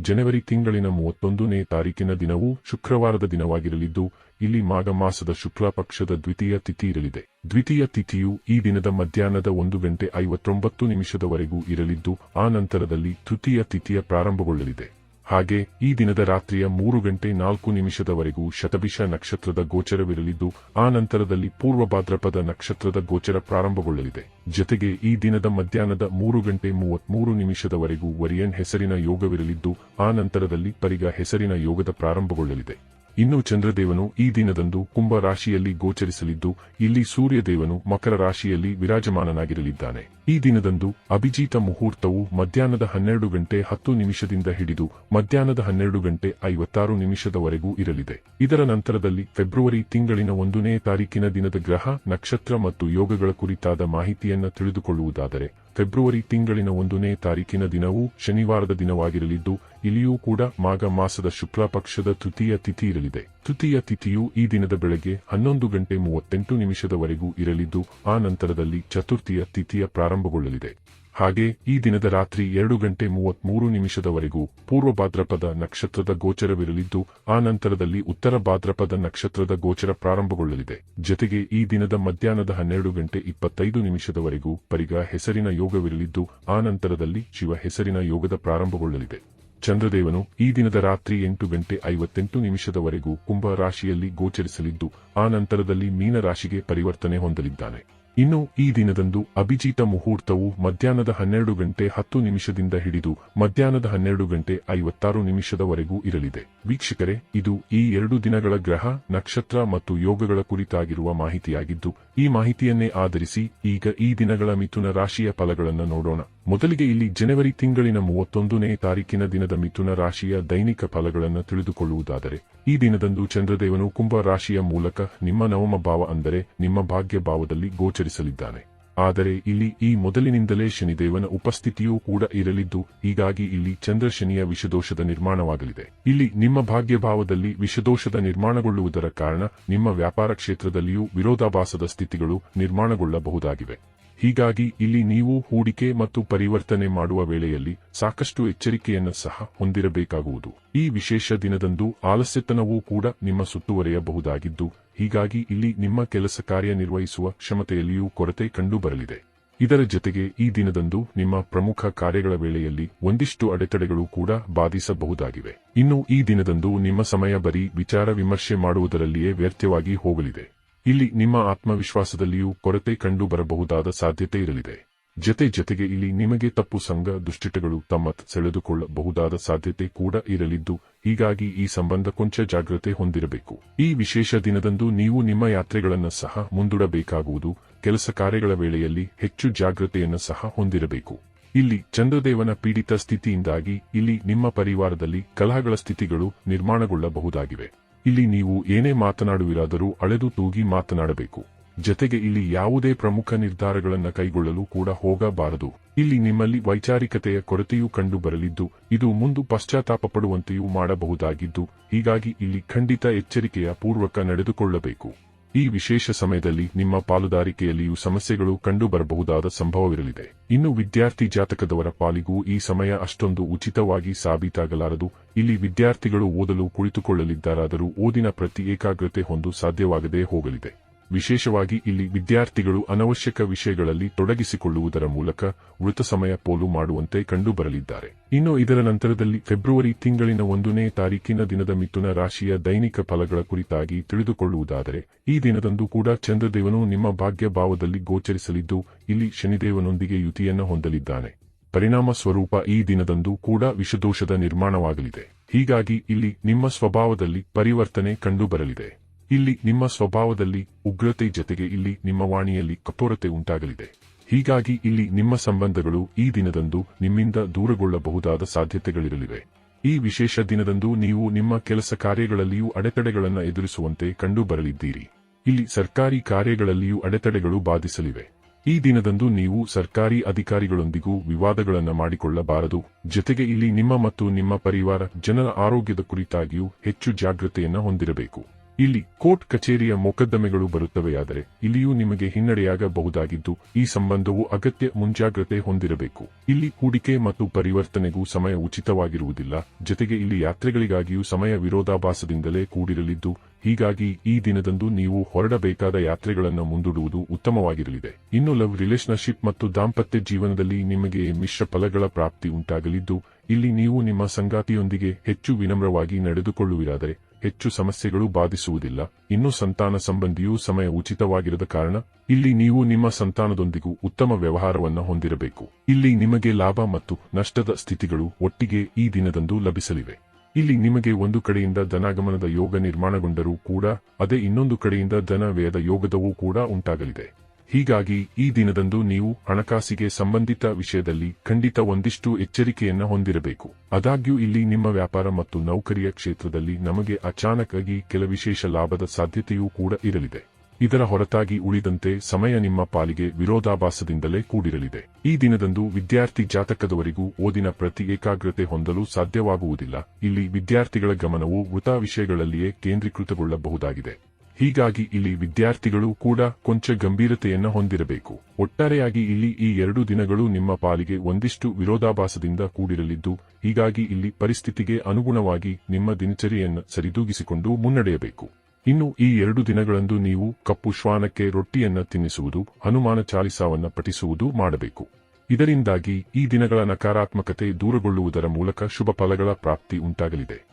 ಜನವರಿ ತಿಂಗಳಿನ ಮೂವತ್ತೊಂದನೇ ತಾರೀಕಿನ ದಿನವೂ ಶುಕ್ರವಾರದ ದಿನವಾಗಿರಲಿದ್ದು, ಇಲ್ಲಿ ಮಾಘ ಮಾಸದ ಶುಕ್ಲ ಪಕ್ಷದ ದ್ವಿತೀಯ ತಿಥಿ ಇರಲಿದೆ. ದ್ವಿತೀಯ ತಿಥಿಯು ಈ ದಿನದ ಮಧ್ಯಾಹ್ನದ ಒಂದು ಗಂಟೆ ಐವತ್ತೊಂಬತ್ತು ನಿಮಿಷದವರೆಗೂ ಇರಲಿದ್ದು, ಆ ನಂತರದಲ್ಲಿ ತೃತೀಯ ತಿಥಿಯ ಪ್ರಾರಂಭಗೊಳ್ಳಲಿದೆ. ಹಾಗೆ ಈ ದಿನದ ರಾತ್ರಿಯ ಮೂರು ಗಂಟೆ ನಾಲ್ಕು ನಿಮಿಷದವರೆಗೂ ಶತಭಿಷ ನಕ್ಷತ್ರದ ಗೋಚರವಿರಲಿದ್ದು, ಆ ನಂತರದಲ್ಲಿ ಪೂರ್ವ ಭಾದ್ರಪದ ನಕ್ಷತ್ರದ ಗೋಚರ ಪ್ರಾರಂಭಗೊಳ್ಳಲಿದೆ. ಜೊತೆಗೆ ಈ ದಿನದ ಮಧ್ಯಾಹ್ನದ ಮೂರು ಗಂಟೆ ಮೂವತ್ಮೂರು ನಿಮಿಷದವರೆಗೂ ವರಿಯನ್ ಹೆಸರಿನ ಯೋಗವಿರಲಿದ್ದು, ಆ ನಂತರದಲ್ಲಿ ಪರಿಗ ಹೆಸರಿನ ಯೋಗದ ಪ್ರಾರಂಭಗೊಳ್ಳಲಿದೆ. ಇನ್ನು ಚಂದ್ರದೇವನು ಈ ದಿನದಂದು ಕುಂಭ ರಾಶಿಯಲ್ಲಿ ಗೋಚರಿಸಲಿದ್ದು, ಇಲ್ಲಿ ಸೂರ್ಯದೇವನು ಮಕರ ರಾಶಿಯಲ್ಲಿ ವಿರಾಜಮಾನನಾಗಿರಲಿದ್ದಾನೆ. ಈ ದಿನದಂದು ಅಭಿಜಿತ ಮುಹೂರ್ತವು ಮಧ್ಯಾಹ್ನದ ಹನ್ನೆರಡು ಗಂಟೆ ಹತ್ತು ನಿಮಿಷದಿಂದ ಹಿಡಿದು ಮಧ್ಯಾಹ್ನದ ಹನ್ನೆರಡು ಗಂಟೆ ಐವತ್ತಾರು ನಿಮಿಷದವರೆಗೂ ಇರಲಿದೆ. ಇದರ ನಂತರದಲ್ಲಿ ಫೆಬ್ರವರಿ ತಿಂಗಳಿನ ಒಂದನೇ ತಾರೀಕಿನ ದಿನದ ಗ್ರಹ, ನಕ್ಷತ್ರ ಮತ್ತು ಯೋಗಗಳ ಕುರಿತಾದ ಮಾಹಿತಿಯನ್ನು ತಿಳಿದುಕೊಳ್ಳುವುದಾದರೆ, ಫೆಬ್ರವರಿ ತಿಂಗಳಿನ ಒಂದನೇ ತಾರೀಕಿನ ದಿನವೂ ಶನಿವಾರದ ದಿನವಾಗಿರಲಿದ್ದು, ಇಲ್ಲಿಯೂ ಕೂಡ ಮಾಘ ಮಾಸದ ಶುಕ್ಲ ಪಕ್ಷದ ತೃತೀಯ ತಿಥಿ ಇರಲಿದೆ. ತೃತೀಯ ತಿಥಿಯು ಈ ದಿನದ ಬೆಳಗ್ಗೆ ಹನ್ನೊಂದು ಗಂಟೆ ಮೂವತ್ತೆಂಟು ನಿಮಿಷದವರೆಗೂ ಇರಲಿದ್ದು, ಆ ನಂತರದಲ್ಲಿ ಚತುರ್ಥಿಯ ತಿಥಿಯ ಪ್ರಾರಂಭಗೊಳ್ಳಲಿದೆ. ಹಾಗೆ, ಈ ದಿನದ ರಾತ್ರಿ ಎರಡು ಗಂಟೆ ಮೂವತ್ಮೂರು ನಿಮಿಷದವರೆಗೂ ಪೂರ್ವ ಭಾದ್ರಪದ ನಕ್ಷತ್ರದ ಗೋಚರವಿರಲಿದ್ದು, ಆ ನಂತರದಲ್ಲಿ ಉತ್ತರ ಭಾದ್ರಪದ ನಕ್ಷತ್ರದ ಗೋಚರ ಪ್ರಾರಂಭಗೊಳ್ಳಲಿದೆ. ಜೊತೆಗೆ ಈ ದಿನದ ಮಧ್ಯಾಹ್ನದ ಹನ್ನೆರಡು ಗಂಟೆ ಇಪ್ಪತ್ತೈದು ನಿಮಿಷದವರೆಗೂ ಪರಿಗ ಹೆಸರಿನ ಯೋಗವಿರಲಿದ್ದು, ಆ ನಂತರದಲ್ಲಿ ಶಿವ ಹೆಸರಿನ ಯೋಗದ ಪ್ರಾರಂಭಗೊಳ್ಳಲಿದೆ. ಚಂದ್ರದೇವನು ಈ ದಿನದ ರಾತ್ರಿ ಎಂಟು ಗಂಟೆ ಐವತ್ತೆಂಟು ನಿಮಿಷದವರೆಗೂ ಕುಂಭ ರಾಶಿಯಲ್ಲಿ ಗೋಚರಿಸಲಿದ್ದು, ಆ ನಂತರದಲ್ಲಿ ಮೀನರಾಶಿಗೆ ಪರಿವರ್ತನೆ ಹೊಂದಲಿದ್ದಾನೆ. ಇನ್ನು ಈ ದಿನದಂದು ಅಭಿಜಿತ ಮುಹೂರ್ತವು ಮಧ್ಯಾಹ್ನದ ಹನ್ನೆರಡು ಗಂಟೆ ಹತ್ತು ನಿಮಿಷದಿಂದ ಹಿಡಿದು ಮಧ್ಯಾಹ್ನದ ಹನ್ನೆರಡು ಗಂಟೆ ಐವತ್ತಾರು ನಿಮಿಷದವರೆಗೂ ಇರಲಿದೆ. ವೀಕ್ಷಕರೇ, ಇದು ಈ ಎರಡು ದಿನಗಳ ಗ್ರಹ, ನಕ್ಷತ್ರ ಮತ್ತು ಯೋಗಗಳ ಕುರಿತಾಗಿರುವ ಮಾಹಿತಿಯಾಗಿದ್ದು, ಈ ಮಾಹಿತಿಯನ್ನೇ ಆಧರಿಸಿ ಈಗ ಈ ದಿನಗಳ ಮಿಥುನ ರಾಶಿಯ ಫಲಗಳನ್ನು ನೋಡೋಣ. ಮೊದಲಿಗೆ ಇಲ್ಲಿ ಜನವರಿ ತಿಂಗಳಿನ ಮೂವತ್ತೊಂದನೇ ತಾರೀಕಿನ ದಿನದ ಮಿಥುನ ರಾಶಿಯ ದೈನಿಕ ಫಲಗಳನ್ನು ತಿಳಿದುಕೊಳ್ಳುವುದಾದರೆ, ಈ ದಿನದಂದು ಚಂದ್ರದೇವನು ಕುಂಭ ರಾಶಿಯ ಮೂಲಕ ನಿಮ್ಮ ನವಮ ಭಾವ ಅಂದರೆ ನಿಮ್ಮ ಭಾಗ್ಯ ಭಾವದಲ್ಲಿ ಗೋಚರಿಸಲಿದ್ದಾನೆ. ಆದರೆ ಇಲ್ಲಿ ಈ ಮೊದಲಿನಿಂದಲೇ ಶನಿದೇವನ ಉಪಸ್ಥಿತಿಯೂ ಕೂಡ ಇರಲಿದ್ದು, ಹೀಗಾಗಿ ಇಲ್ಲಿ ಚಂದ್ರ ಶನಿಯ ವಿಷದೋಷದ ನಿರ್ಮಾಣವಾಗಲಿದೆ. ಇಲ್ಲಿ ನಿಮ್ಮ ಭಾಗ್ಯ ಭಾವದಲ್ಲಿ ವಿಷದೋಷದ ನಿರ್ಮಾಣಗೊಳ್ಳುವುದರ ಕಾರಣ ನಿಮ್ಮ ವ್ಯಾಪಾರ ಕ್ಷೇತ್ರದಲ್ಲಿಯೂ ವಿರೋಧಾಭಾಸದ ಸ್ಥಿತಿಗಳು ನಿರ್ಮಾಣಗೊಳ್ಳಬಹುದಾಗಿವೆ. ಹೀಗಾಗಿ ಇಲ್ಲಿ ನೀವು ಹೂಡಿಕೆ ಮತ್ತು ಪರಿವರ್ತನೆ ಮಾಡುವ ವೇಳೆಯಲ್ಲಿ ಸಾಕಷ್ಟು ಎಚ್ಚರಿಕೆಯನ್ನು ಸಹ ಹೊಂದಿರಬೇಕಾಗುವುದು. ಈ ವಿಶೇಷ ದಿನದಂದು ಆಲಸ್ಯತನವೂ ಕೂಡ ನಿಮ್ಮ ಸುತ್ತುವರೆಯಬಹುದಾಗಿದ್ದು, ಹೀಗಾಗಿ ಇಲ್ಲಿ ನಿಮ್ಮ ಕೆಲಸ ಕಾರ್ಯನಿರ್ವಹಿಸುವ ಕ್ಷಮತೆಯಲ್ಲಿಯೂ ಕೊರತೆ ಕಂಡುಬರಲಿದೆ. ಇದರ ಜೊತೆಗೆ ಈ ದಿನದಂದು ನಿಮ್ಮ ಪ್ರಮುಖ ಕಾರ್ಯಗಳ ವೇಳೆಯಲ್ಲಿ ಒಂದಿಷ್ಟು ಅಡೆತಡೆಗಳು ಕೂಡ ಬಾಧಿಸಬಹುದಾಗಿವೆ. ಇನ್ನು ಈ ದಿನದಂದು ನಿಮ್ಮ ಸಮಯ ಬರೀ ವಿಚಾರ ವಿಮರ್ಶೆ ಮಾಡುವುದರಲ್ಲಿಯೇ ವ್ಯರ್ಥವಾಗಿ ಹೋಗಲಿದೆ. ಇಲ್ಲಿ ನಿಮ್ಮ ಆತ್ಮವಿಶ್ವಾಸದಲ್ಲಿಯೂ ಕೊರತೆ ಕಂಡು ಬರಬಹುದಾದ ಸಾಧ್ಯತೆ ಇರಲಿದೆ. ಜತೆ ಜತೆಗೆ ಇಲ್ಲಿ ನಿಮಗೆ ತಪ್ಪು ಸಂಘ ದುಶ್ಚಿಟಗಳು ತಮ್ಮ ಸೆಳೆದುಕೊಳ್ಳಬಹುದಾದ ಸಾಧ್ಯತೆ ಕೂಡ ಇರಲಿದ್ದು, ಹೀಗಾಗಿ ಈ ಸಂಬಂಧ ಕೊಂಚ ಜಾಗ್ರತೆ ಹೊಂದಿರಬೇಕು. ಈ ವಿಶೇಷ ದಿನದಂದು ನೀವು ನಿಮ್ಮ ಯಾತ್ರೆಗಳನ್ನು ಸಹ ಮುಂದೂಡಬೇಕಾಗುವುದು, ಕೆಲಸ ಕಾರ್ಯಗಳ ವೇಳೆಯಲ್ಲಿ ಹೆಚ್ಚು ಜಾಗ್ರತೆಯನ್ನು ಸಹ ಹೊಂದಿರಬೇಕು. ಇಲ್ಲಿ ಚಂದ್ರದೇವನ ಪೀಡಿತ ಸ್ಥಿತಿಯಿಂದಾಗಿ ಇಲ್ಲಿ ನಿಮ್ಮ ಪರಿವಾರದಲ್ಲಿ ಕಲಹಗಳ ಸ್ಥಿತಿಗಳು ನಿರ್ಮಾಣಗೊಳ್ಳಬಹುದಾಗಿವೆ. ಇಲ್ಲಿ ನೀವು ಏನೇ ಮಾತನಾಡುವಿರಾದರೂ ಅಳೆದು ತೂಗಿ ಮಾತನಾಡಬೇಕು. ಜತೆಗೆ ಇಲ್ಲಿ ಯಾವುದೇ ಪ್ರಮುಖ ನಿರ್ಧಾರಗಳನ್ನು ಕೈಗೊಳ್ಳಲು ಕೂಡ ಹೋಗಬಾರದು. ಇಲ್ಲಿ ನಿಮ್ಮಲ್ಲಿ ವೈಚಾರಿಕತೆಯ ಕೊರತೆಯೂ ಕಂಡು ಬರಲಿದ್ದು ಇದು ಮುಂದು ಪಶ್ಚಾತ್ತಾಪ ಪಡುವಂತೆಯೂ ಮಾಡಬಹುದಾಗಿದ್ದು, ಹೀಗಾಗಿ ಇಲ್ಲಿ ಖಂಡಿತ ಎಚ್ಚರಿಕೆಯ ಪೂರ್ವಕ ನಡೆದುಕೊಳ್ಳಬೇಕು. ಈ ವಿಶೇಷ ಸಮಯದಲ್ಲಿ ನಿಮ್ಮ ಪಾಲುದಾರಿಕೆಯಲ್ಲಿಯೂ ಸಮಸ್ಯೆಗಳು ಕಂಡುಬರಬಹುದಾದ ಸಂಭವವಿರಲಿದೆ. ಇನ್ನು ವಿದ್ಯಾರ್ಥಿ ಜಾತಕದವರ ಪಾಲಿಗೂ ಈ ಸಮಯ ಅಷ್ಟೊಂದು ಉಚಿತವಾಗಿ ಸಾಬೀತಾಗಲಾರದು. ಇಲ್ಲಿ ವಿದ್ಯಾರ್ಥಿಗಳು ಓದಲು ಕುಳಿತುಕೊಳ್ಳಲಿದ್ದಾರಾದರೂ ಓದಿನ ಪ್ರತಿ ಏಕಾಗ್ರತೆ ಹೊಂದು ಸಾಧ್ಯವಾಗದೇ ಹೋಗಲಿದೆ. ವಿಶೇಷವಾಗಿ ಇಲ್ಲಿ ವಿದ್ಯಾರ್ಥಿಗಳು ಅನವಶ್ಯಕ ವಿಷಯಗಳಲ್ಲಿ ತೊಡಗಿಸಿಕೊಳ್ಳುವುದರ ಮೂಲಕ ಮೃತ ಸಮಯ ಪೋಲು ಮಾಡುವಂತೆ ಕಂಡುಬರಲಿದ್ದಾರೆ. ಇನ್ನು ಇದರ ನಂತರದಲ್ಲಿ ಫೆಬ್ರವರಿ ತಿಂಗಳಿನ ಒಂದನೇ ತಾರೀಕಿನ ದಿನದ ಮಿಥುನ ರಾಶಿಯ ದೈನಿಕ ಫಲಗಳ ಕುರಿತಾಗಿ ತಿಳಿದುಕೊಳ್ಳುವುದಾದರೆ, ಈ ದಿನದಂದು ಕೂಡ ಚಂದ್ರದೇವನು ನಿಮ್ಮ ಭಾಗ್ಯ ಭಾವದಲ್ಲಿ ಗೋಚರಿಸಲಿದ್ದು, ಇಲ್ಲಿ ಶನಿದೇವನೊಂದಿಗೆ ಯುತಿಯನ್ನು ಹೊಂದಲಿದ್ದಾನೆ. ಪರಿಣಾಮ ಸ್ವರೂಪ ಈ ದಿನದಂದು ಕೂಡ ವಿಷದೋಷದ ನಿರ್ಮಾಣವಾಗಲಿದೆ. ಹೀಗಾಗಿ ಇಲ್ಲಿ ನಿಮ್ಮ ಸ್ವಭಾವದಲ್ಲಿ ಪರಿವರ್ತನೆ ಕಂಡುಬರಲಿದೆ. ಇಲ್ಲಿ ನಿಮ್ಮ ಸ್ವಭಾವದಲ್ಲಿ ಉಗ್ರತೆ ಜತೆಗೆ ಇಲ್ಲಿ ನಿಮ್ಮ ವಾಣಿಯಲ್ಲಿ ಕಠೋರತೆ ಉಂಟಾಗಲಿದೆ. ಹೀಗಾಗಿ ಇಲ್ಲಿ ನಿಮ್ಮ ಸಂಬಂಧಗಳು ಈ ದಿನದಂದು ನಿಮ್ಮಿಂದ ದೂರಗೊಳ್ಳಬಹುದಾದ ಸಾಧ್ಯತೆಗಳಿರಲಿವೆ. ಈ ವಿಶೇಷ ದಿನದಂದು ನೀವು ನಿಮ್ಮ ಕೆಲಸ ಕಾರ್ಯಗಳಲ್ಲಿಯೂ ಅಡೆತಡೆಗಳನ್ನು ಎದುರಿಸುವಂತೆ ಕಂಡುಬರಲಿದ್ದೀರಿ. ಇಲ್ಲಿ ಸರ್ಕಾರಿ ಕಾರ್ಯಗಳಲ್ಲಿಯೂ ಅಡೆತಡೆಗಳು ಬಾಧಿಸಲಿವೆ. ಈ ದಿನದಂದು ನೀವು ಸರ್ಕಾರಿ ಅಧಿಕಾರಿಗಳೊಂದಿಗೂ ವಿವಾದಗಳನ್ನು ಮಾಡಿಕೊಳ್ಳಬಾರದು. ಜೊತೆಗೆ ಇಲ್ಲಿ ನಿಮ್ಮ ಮತ್ತು ನಿಮ್ಮ ಪರಿವಾರ ಜನರ ಆರೋಗ್ಯದ ಕುರಿತಾಗಿಯೂ ಹೆಚ್ಚು ಜಾಗೃತೆಯನ್ನು ಹೊಂದಿರಬೇಕು. ಇಲ್ಲಿ ಕೋರ್ಟ್ ಕಚೇರಿಯ ಮೊಕದ್ದಮೆಗಳು ಬರುತ್ತವೆಯಾದರೆ ಇಲ್ಲಿಯೂ ನಿಮಗೆ ಹಿನ್ನಡೆಯಾಗಬಹುದಾಗಿದ್ದು, ಈ ಸಂಬಂಧವು ಅಗತ್ಯ ಮುಂಜಾಗ್ರತೆ ಹೊಂದಿರಬೇಕು. ಇಲ್ಲಿ ಹೂಡಿಕೆ ಮತ್ತು ಪರಿವರ್ತನೆಗೂ ಸಮಯ ಉಚಿತವಾಗಿರುವುದಿಲ್ಲ. ಜೊತೆಗೆ ಇಲ್ಲಿ ಯಾತ್ರೆಗಳಿಗಾಗಿಯೂ ಸಮಯ ವಿರೋಧಾಭಾಸದಿಂದಲೇ ಕೂಡಿರಲಿದ್ದು, ಹೀಗಾಗಿ ಈ ದಿನದಂದು ನೀವು ಹೊರಡಬೇಕಾದ ಯಾತ್ರೆಗಳನ್ನು ಮುಂದೂಡುವುದು ಉತ್ತಮವಾಗಿರಲಿದೆ. ಇನ್ನು ಲವ್ ರಿಲೇಷನ್ಶಿಪ್ ಮತ್ತು ದಾಂಪತ್ಯ ಜೀವನದಲ್ಲಿ ನಿಮಗೆ ಮಿಶ್ರ ಫಲಗಳ ಪ್ರಾಪ್ತಿ ಉಂಟಾಗಲಿದ್ದು, ಇಲ್ಲಿ ನೀವು ನಿಮ್ಮ ಸಂಗಾತಿಯೊಂದಿಗೆ ಹೆಚ್ಚು ವಿನಮ್ರವಾಗಿ ನಡೆದುಕೊಳ್ಳುವಿರಾದರೆ ಹೆಚ್ಚು ಸಮಸ್ಯೆಗಳು ಬಾಧಿಸುವುದಿಲ್ಲ. ಇನ್ನು ಸಂತಾನ ಸಂಬಂಧಿಯೂ ಸಮಯ ಉಚಿತವಾಗಿರದ ಕಾರಣ, ಇಲ್ಲಿ ನೀವು ನಿಮ್ಮ ಸಂತಾನದೊಂದಿಗೂ ಉತ್ತಮ ವ್ಯವಹಾರವನ್ನು ಹೊಂದಿರಬೇಕು. ಇಲ್ಲಿ ನಿಮಗೆ ಲಾಭ ಮತ್ತು ನಷ್ಟದ ಸ್ಥಿತಿಗಳು ಒಟ್ಟಿಗೆ ಈ ದಿನದಂದು ಲಭಿಸಲಿವೆ. ಇಲ್ಲಿ ನಿಮಗೆ ಒಂದು ಕಡೆಯಿಂದ ಧನಾಗಮನದ ಯೋಗ ನಿರ್ಮಾಣಗೊಂಡರೂ ಕೂಡ, ಅದೇ ಇನ್ನೊಂದು ಕಡೆಯಿಂದ ಧನ ವ್ಯಯದ ಯೋಗದವೂ ಕೂಡ ಉಂಟಾಗಲಿದೆ. ಹೀಗಾಗಿ ಈ ದಿನದಂದು ನೀವು ಹಣಕಾಸಿಗೆ ಸಂಬಂಧಿತ ವಿಷಯದಲ್ಲಿ ಖಂಡಿತ ಒಂದಿಷ್ಟು ಎಚ್ಚರಿಕೆಯನ್ನು ಹೊಂದಿರಬೇಕು. ಆದಾಗ್ಯೂ ಇಲ್ಲಿ ನಿಮ್ಮ ವ್ಯಾಪಾರ ಮತ್ತು ನೌಕರಿಯ ಕ್ಷೇತ್ರದಲ್ಲಿ ನಮಗೆ ಅಚಾನಕಾಗಿ ಕೆಲ ವಿಶೇಷ ಲಾಭದ ಸಾಧ್ಯತೆಯೂ ಕೂಡ ಇರಲಿದೆ. ಇದರ ಹೊರತಾಗಿ ಉಳಿದಂತೆ ಸಮಯ ನಿಮ್ಮ ಪಾಲಿಗೆ ವಿರೋಧಾಭಾಸದಿಂದಲೇ ಕೂಡಿರಲಿದೆ. ಈ ದಿನದಂದು ವಿದ್ಯಾರ್ಥಿ ಜಾತಕದವರಿಗೂ ಓದಿನ ಪ್ರತಿ ಏಕಾಗ್ರತೆ ಹೊಂದಲು ಸಾಧ್ಯವಾಗುವುದಿಲ್ಲ. ಇಲ್ಲಿ ವಿದ್ಯಾರ್ಥಿಗಳ ಗಮನವು ವೃತ ವಿಷಯಗಳಲ್ಲಿಯೇ ಕೇಂದ್ರೀಕೃತಗೊಳ್ಳಬಹುದಾಗಿದೆ. ಹೀಗಾಗಿ ಇಲ್ಲಿ ವಿದ್ಯಾರ್ಥಿಗಳು ಕೂಡ ಕೊಂಚ ಗಂಭೀರತೆಯನ್ನ ಹೊಂದಿರಬೇಕು. ಒಟ್ಟಾರೆಯಾಗಿ ಇಲ್ಲಿ ಈ ಎರಡು ದಿನಗಳು ನಿಮ್ಮ ಪಾಲಿಗೆ ಒಂದಿಷ್ಟು ವಿರೋಧಾಭಾಸದಿಂದ ಕೂಡಿರಲಿದ್ದು, ಹೀಗಾಗಿ ಇಲ್ಲಿ ಪರಿಸ್ಥಿತಿಗೆ ಅನುಗುಣವಾಗಿ ನಿಮ್ಮ ದಿನಚರಿಯನ್ನು ಸರಿದೂಗಿಸಿಕೊಂಡು ಮುನ್ನಡೆಯಬೇಕು. ಇನ್ನು ಈ ಎರಡು ದಿನಗಳಂದು ನೀವು ಕಪ್ಪು ಶ್ವಾನಕ್ಕೆ ರೊಟ್ಟಿಯನ್ನ ತಿನ್ನಿಸುವುದು, ಹನುಮಾನ ಚಾಲಿಸಾವನ್ನ ಪಠಿಸುವುದು ಮಾಡಬೇಕು. ಇದರಿಂದಾಗಿ ಈ ದಿನಗಳ ನಕಾರಾತ್ಮಕತೆ ದೂರಗೊಳ್ಳುವುದರ ಮೂಲಕ ಶುಭ ಫಲಗಳ ಪ್ರಾಪ್ತಿ ಉಂಟಾಗಲಿದೆ.